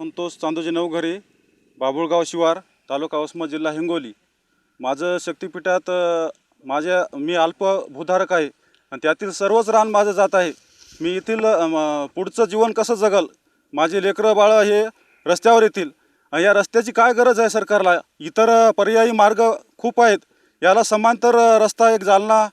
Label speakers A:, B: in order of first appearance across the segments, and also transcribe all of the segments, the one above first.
A: संतोष चांदोजी नवघरे बाबुळगाव शिवार तालुका उस्मा जिल्हा हिंगोली. माझं शक्तिपीठात माझ्या मी अल्प भूधारक आहे आणि त्यातील सर्वच रान माझं जात आहे. मी येथील पुढचं जीवन कसं जगल? माझे लेकरं बाळं हे रस्त्यावर येतील. या रस्त्याची काय गरज आहे सरकारला? इतर पर्यायी मार्ग खूप आहेत. याला समांतर रस्ता एक जालना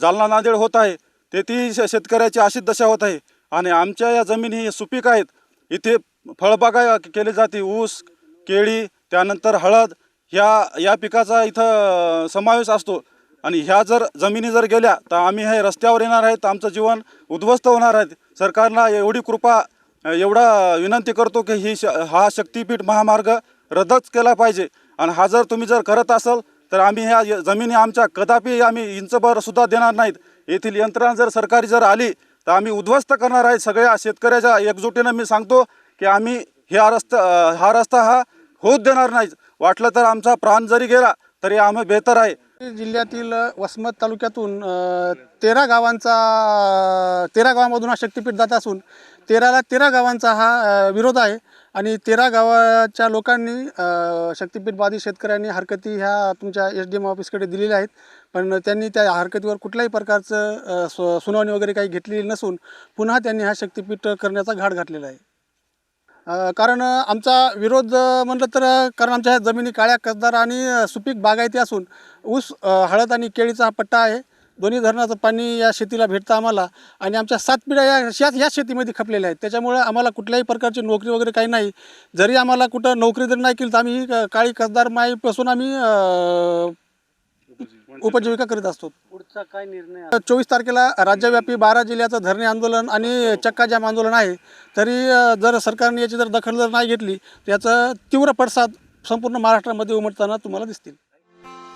A: जालना नांदेड होत आहे. तेथी श- शेतकऱ्याची अशीच दशा होत आहे. आणि आमच्या या जमिनी सुपीक आहेत. इथे फळबागा केली जाते ऊस केळी त्यानंतर हळद ह्या या पिकाचा इथं समावेश असतो. आणि ह्या जर जमिनी जर गेल्या तर आम्ही हे रस्त्यावर येणार आहेत आमचं जीवन उद्ध्वस्त होणार आहे. सरकारला एवढी कृपा एवढा विनंती करतो की ही श हा शक्तीपीठ महामार्ग रद्दच केला पाहिजे. आणि हा जर तुम्ही जर करत असाल तर आम्ही ह्या जमिनी आमच्या कदापि आम्ही इंचभर सुद्धा देणार नाहीत. येथील यंत्रणा जर सरकारी जर आली तर आम्ही उद्ध्वस्त करणार आहे सगळ्या शेतकऱ्याच्या एकजुटीनं. मी सांगतो की आम्ही ह्या रस्ता हा रस्ता हा होत देणार नाही वाटलं तर आमचा प्राण जरी गेला तरी आम्ही बेहतर आहे.
B: जिल्ह्यातील वसमत तालुक्यातून तेरा गावांचा तेरा गावामधून हा शक्तीपीठ जात असून तेराला तेरा गावांचा हा विरोध आहे. आणि तेरा गावाच्या लोकांनी अ, शक्तीपीठवादी शेतकऱ्यांनी हरकती ह्या तुमच्या एस डी एम ऑफिसकडे दिलेल्या आहेत. पण त्यांनी त्या हरकतीवर कुठल्याही प्रकारचं सुनावणी वगैरे काही घेतलेली नसून पुन्हा त्यांनी हा शक्तीपीठ करण्याचा घाट घातलेला आहे. कारण आमचा विरोध म्हटलं म्हणलं तर कारण आमच्या ह्या जमिनी काळ्या कसदार आणि सुपीक बागायती असून ऊस हळद आणि केळीचा हा पट्टा आहे. दोन्ही धरणाचं पाणी या शेतीला भेटतं आम्हाला आणि आमच्या सात पिढ्या या याच या शेतीमध्ये खपलेल्या आहेत. त्याच्यामुळं आम्हाला कुठल्याही प्रकारची नोकरी वगैरे काही नाही. जरी आम्हाला कुठं नोकरी जरी नाही केली तर आम्ही काळी कसदार माईपासून आम्ही उपजीविका करीत असतो.
C: पुढचा काय निर्णय
B: चोवीस तारखेला राज्यव्यापी बारा जिल्ह्याचं धरणे आंदोलन आणि चक्काजाम आंदोलन आहे. तरी जर सरकारने याची जर दखल जर नाही घेतली तर याचं तीव्र पडसाद संपूर्ण महाराष्ट्रामध्ये उमटताना तुम्हाला दिसतील.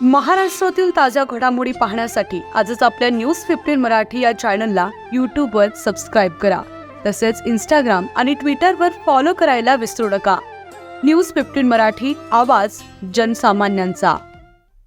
D: महाराष्ट्रातील ताज्या घडामोडी पाहण्यासाठी आजच आपल्या न्यूज फिफ्टीन मराठी या चॅनलला यूट्यूबवर सबस्क्राईब करा. तसेच इंस्टाग्राम आणि ट्विटरवर फॉलो करायला विसरू नका. न्यूज फिफ्टीन मराठी आवाज जनसामान्यांचा.